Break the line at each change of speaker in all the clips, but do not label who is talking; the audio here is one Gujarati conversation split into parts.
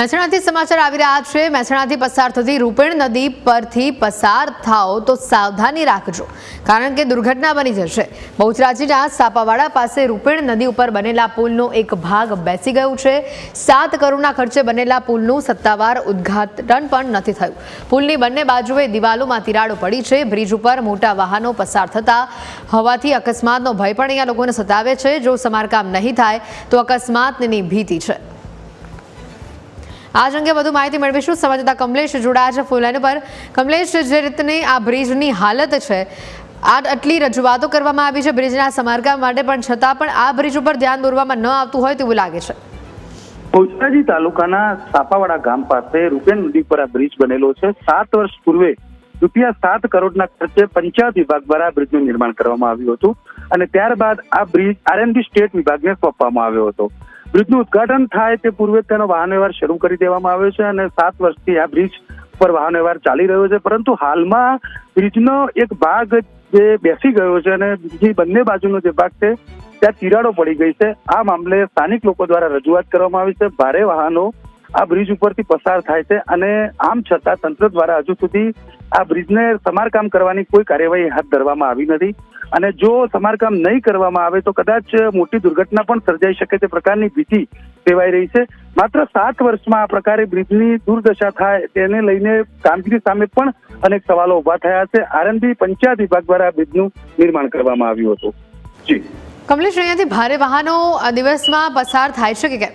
મહેસાણાથી સમાચાર આવી રહ્યા છે. મહેસાણાથી પસાર થતી રૂપેણ નદી પરથી પસાર થાઓ તો સાવધાની રાખજો, કારણ કે દુર્ઘટના બની જશે. બહુચરાજીના સાપાવાડા પાસે રૂપેણ નદી ઉપર બનેલા પુલનો એક ભાગ બેસી ગયો છે. સાત કરોડના ખર્ચે બનેલા પુલનું સત્તાવાર ઉદ્ઘાટન પણ નથી થયું. પુલની બંને બાજુએ દિવાલોમાં તિરાડો પડી છે. બ્રિજ ઉપર મોટા વાહનો પસાર થતા હોવાથી અકસ્માતનો ભય પણ અહીંયા લોકોને સતાવે છે. જો સમારકામ નહીં થાય તો અકસ્માતની ભીતિ છે. આજ અંગે વધુ માહિતી મેળવીશું. સંવાદદાતા કમલેશ જોડાયા છે ફૂલ લાઈન પર કમલેશ, જે રીતની આ બ્રિજની હાલત છે, આ આટલી રજૂઆતો કરવામાં આવી છે બ્રિજના સમારકામ માટે, પણ છતાં પણ આ બ્રિજ ઉપર ધ્યાન દોરવામાં ન આવતું હોય તેવું લાગે છે.
ભોજરાજી તાલુકાના સાપાવાડા ગામ પાસે રૂપેન નદી પર આ બ્રિજ બનેલો છે. સાત વર્ષ પૂર્વે રૂપિયા સાત કરોડના ખર્ચે પંચાયત વિભાગ દ્વારા બ્રિજનું નિર્માણ કરવામાં આવ્યું હતું અને ત્યારબાદ આ બ્રિજ આરએનબી સ્ટેટ વિભાગને સોંપવામાં આવ્યો હતો. બ્રિજનું ઉદ્ઘાટન થાય તે પૂર્વે તેનો વાહન વ્યવહાર શરૂ કરી દેવામાં આવ્યો છે અને સાત વર્ષથી આ બ્રિજ પર વાહન વ્યવહાર ચાલી રહ્યો છે. પરંતુ હાલમાં બ્રિજનો એક ભાગ જે બેસી ગયો છે અને બીજી બંને બાજુનો જે ભાગ છે, ત્યાં તિરાડો પડી ગઈ છે. આ મામલે સ્થાનિક લોકો દ્વારા રજૂઆત કરવામાં આવી છે. ભારે વાહનો આ બ્રિજ ઉપરથી પસાર થાય છે અને આમ છતાં તંત્ર દ્વારા હજુ સુધી આ બ્રિજને સમારકામ કરવાની કોઈ કાર્યવાહી હાથ ધરવામાં આવી નથી. અને જો સમારકામ નહીં કરવામાં આવે તો કદાચ મોટી દુર્ઘટના પણ સર્જાઈ શકે તે પ્રકારની ભીતિ સેવાઈ રહી છે. માત્ર સાત વર્ષમાં આ પ્રકારે બ્રિજની દુર્દશા થાય તેને લઈને કામગીરી સામે પણ અનેક સવાલો ઊભા થયા છે. આરએનબી પંચાયત વિભાગ દ્વારા આ બ્રિજનું નિર્માણ કરવામાં આવ્યું હતું. જી.
કમલેશ અહીંયાથી ભારે વાહનો આ દિવસમાં પસાર થાય છે કે કેમ?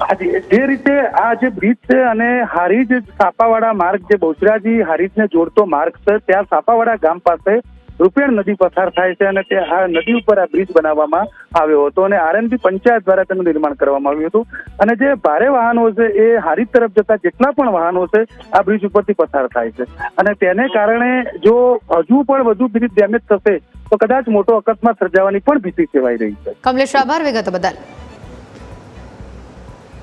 હાજી જે રીતે આ જે બ્રિજ છે અને હારીજ સાપાવાડા માર્ગ જે બહુચરાજી હારીજને જોડતો માર્ગ છે ત્યાં સાપાવાડા ગામ પાસે રૂપેણ નદી પસાર થાય છે અને તે આ નદી ઉપર આ બ્રિજ બનાવવામાં આવ્યો હતો અને આરએનબી પંચાયત દ્વારા તેનું નિર્માણ કરવામાં આવ્યું હતું. અને જે ભારે વાહનો છે, એ હારી તરફ જતા જેટલા પણ વાહનો છે, આ બ્રિજ ઉપરથી પસાર થાય છે. અને તેને કારણે જો હજુ પણ વધુ બ્રિજ ડેમેજ થશે, તો કદાચ મોટો અકસ્માત સર્જાવાની પણ ભીતિ સેવાઈ રહી છે.
કમલેશ, આભાર. વિગત બદલ.